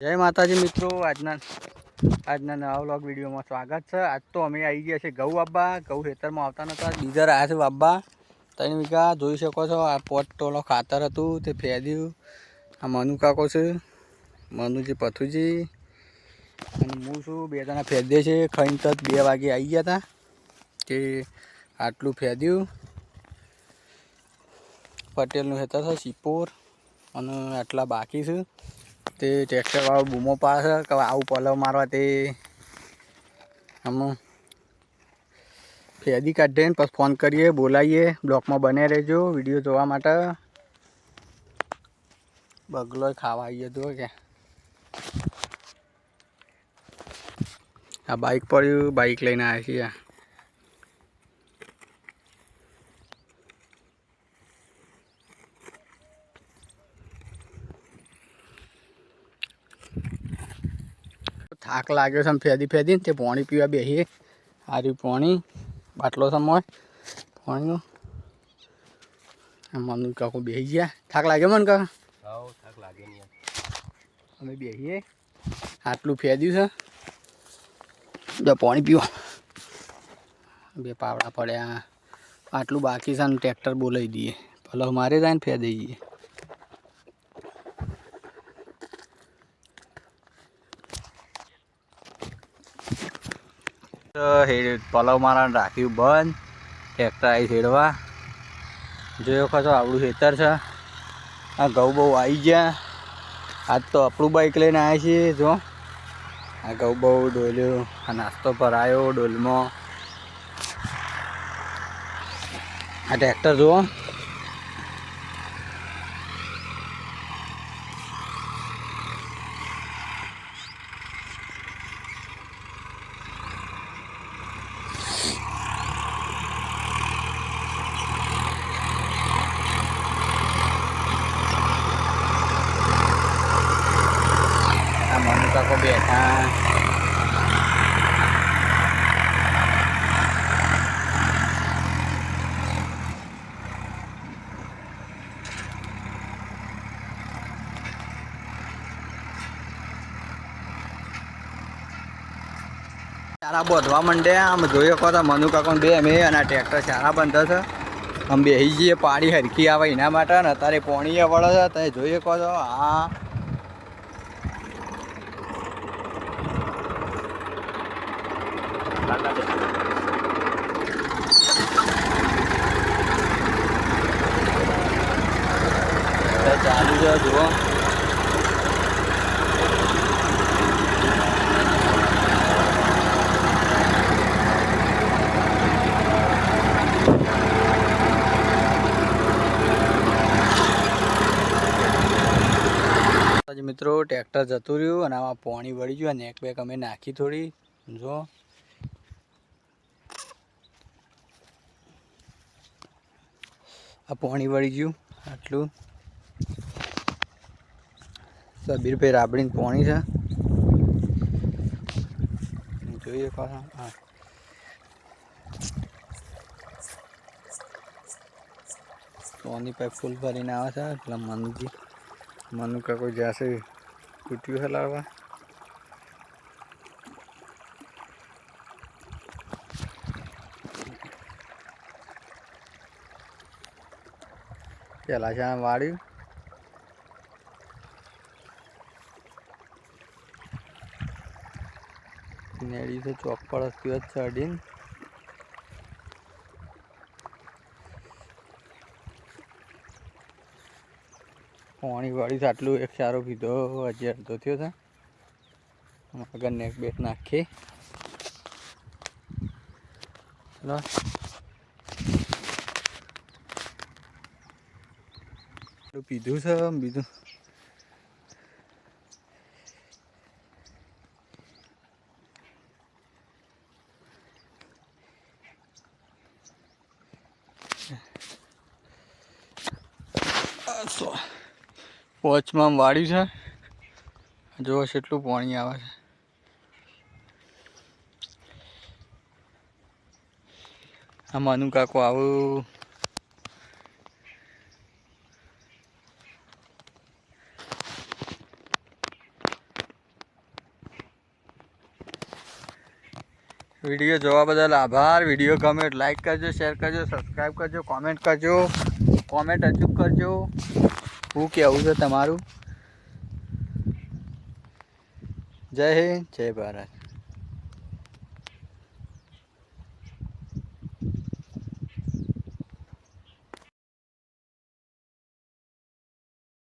જય માતાજી મિત્રો, આજના આજના નવા વ્લોગ વિડીયોમાં સ્વાગત છે. આજ તો અમે આવી ગયા છે ગૌ આબા ગૌ ખેતરમાં આવતા નતા. બીજા રહ્યા છે બાબા ત્રણ વીઘા જોઈ શકો છો. આ પોટ ટોલો ખાતર હતું, તે ફેર્યું. આ મનુ કાકો છે, મનુજી પથુજી. અને હું છું, બે જણા ફેરદે છે ખાઈને તરત બે વાગે આવી ગયા હતા કે આટલું ફેર્યું. પટેલનું ખેતર છે સિપોર અને આટલા બાકી છે. તે ટ્રેક્ટર વાળો બૂમો છે, કે આવું પલવ મારવા તે આમાં ફેદી કાઢીએ ને પછી ફોન કરીએ, બોલાવીએ, બ્લોકમાં બને રહેજો, વીડિયો જોવા માટે. બગલો ખાવા આવીએ તો કે. આ બાઇક પડ્યું બાઇક લઈને આવ્યા છીએ. થાક લાગ્યો છે ફેદી ફેદીને તે પાણી પીવા બેસીએ સારું પાણી બાટલો સમય પાણીનો મમ્મી કાકુ બેસી ગયા. થાક લાગ્યો મને કાકા? થાક અમે બેસીએ આટલું ફેદ્યું છે. જો પાણી પીવો. બે પાવડા પડ્યા. આટલું બાકી છે ને ટ્રેક્ટર બોલાવી દઈએ. ભલે મારે જાય ને ફેદી દઈએ તો પલવ મારા રાખ્યું બંધ. ટ્રેક્ટર આવી છેડવા જોયો ખાતો આવડું ખેતર છે. આ ઘઉં બહુ આવી ગયા. આજ તો આપણું બાઈક લઈને આવ્યા છીએ, જો. આ ઘઉં બહુ ડોલ્યો. આ નાસ્તો ભરાયો ડોલમાં. આ ટ્રેક્ટર જુઓ આ મનુ કાકો બેઠા ચારા બોધવા માંડે. આમ જોઈએ કહો તો મનુ કાકો બે અમે અને ટ્રેક્ટર ચારા બંધ છે. આમ બેસી જઈએ, પાણી હરખી આવે એના માટે ને અત્યારે પોણીએ વળે છે. તમે જોઈએ કહો છો આ ચાલુ છે જુઓ મિત્રો, ટ્રેક્ટર જતું રહ્યું અને આમાં પાણી વળી ગયું અને નેક બેક અમે નાખી થોડી. જો. આ પાણી વળી ગયું, આટલું. સબીરભાઈ રાબડીને પાણી છે. જોઈએ પાછા. હા. સોની પાઇપ ફૂલ ભરીને આવે છે, એટલે મનુજી મનુ કાકો જશે કૂટ્યું હલાવવા પેલા છે વાળ્યું નેડી તો ચોક પર જ ચડીને. પાણી વાળી આટલું એક સારો પીધો હજી અડધો થયો છે. આગળ નેક બેક નાખી આટલું પીધું છે આમ બીજું પોચમાં વાળ્યું છે. જો એટલું પાણી આવે છે. આ માનું કાકો આવું વીડિયો જોવા બદલ આભાર. વીડિયો ગમે લાઈક કરજો શેર કરજો સબસ્ક્રાઈબ કરજો કોમેન્ટ કરજો કોમેન્ટ અચૂક કરજો. હું કહેવું છે તમારું? જય હિન્દ, જય ભારત.